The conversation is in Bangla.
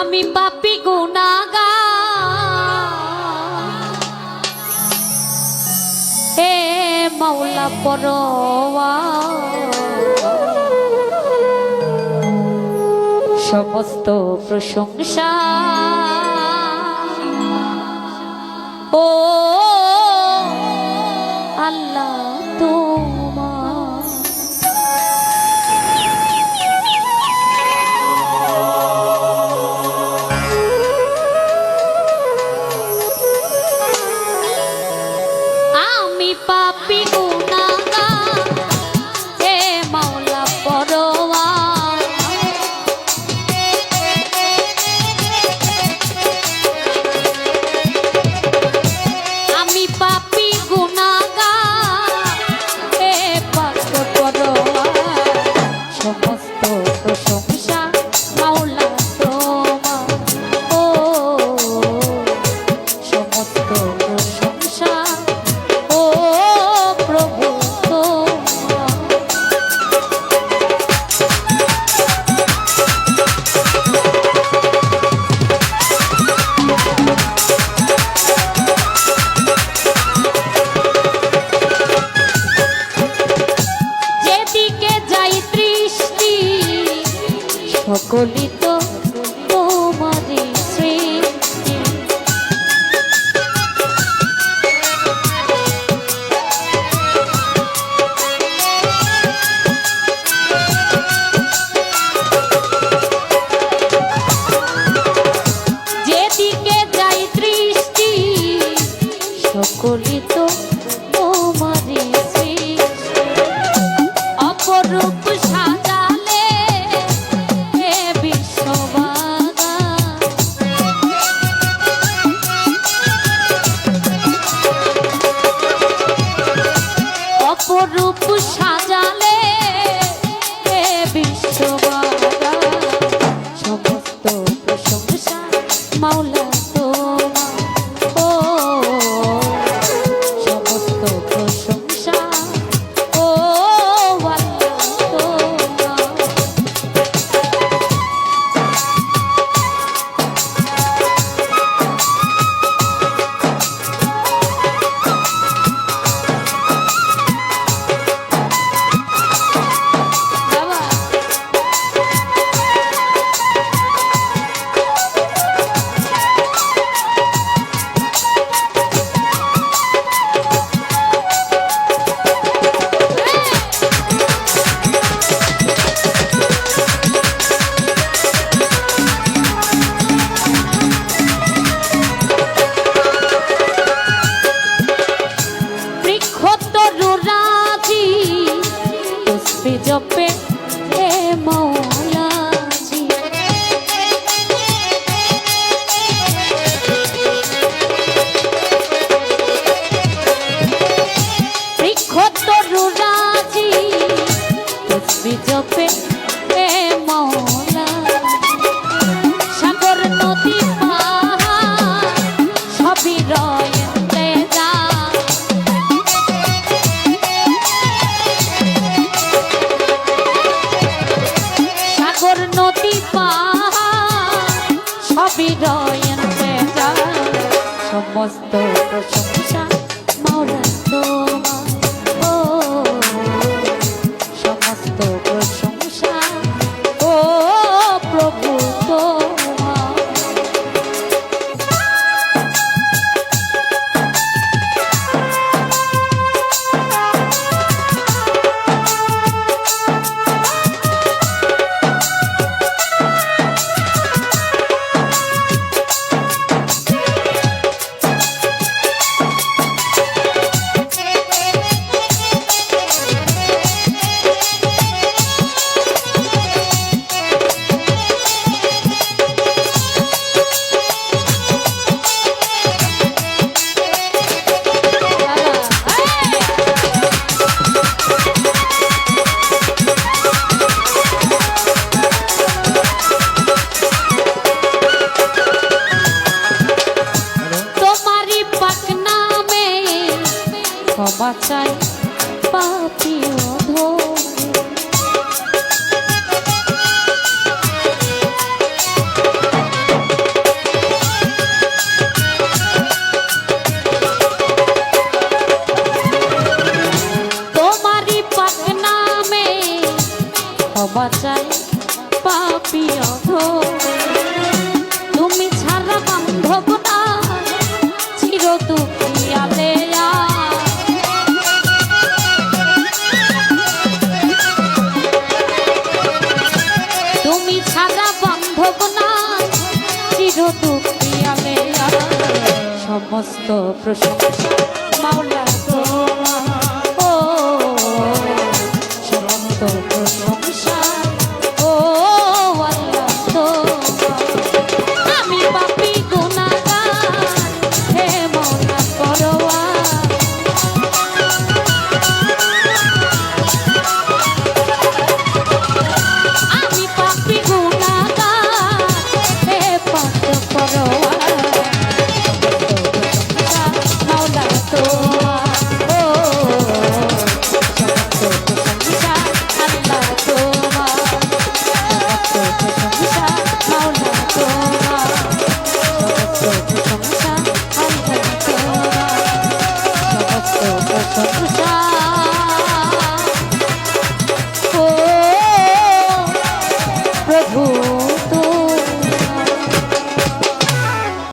আমি পাপি গুনাগা হে মৌলা পরোয়া। সমস্ত প্রশংসা আমি পাপি উনা যাই দৃষ্টি সকলি তো তোমারই সৃষ্টি। যেদিকে সকলি তো I'll হৃদয়ের সমস্ত বাঁচাই পাপি অধ তুমি ছাড়া বান্ধব না চির দুঃখী তুমি ছাড়া বান্ধব না চির দুঃখী সমস্ত প্রশংসা মাওলা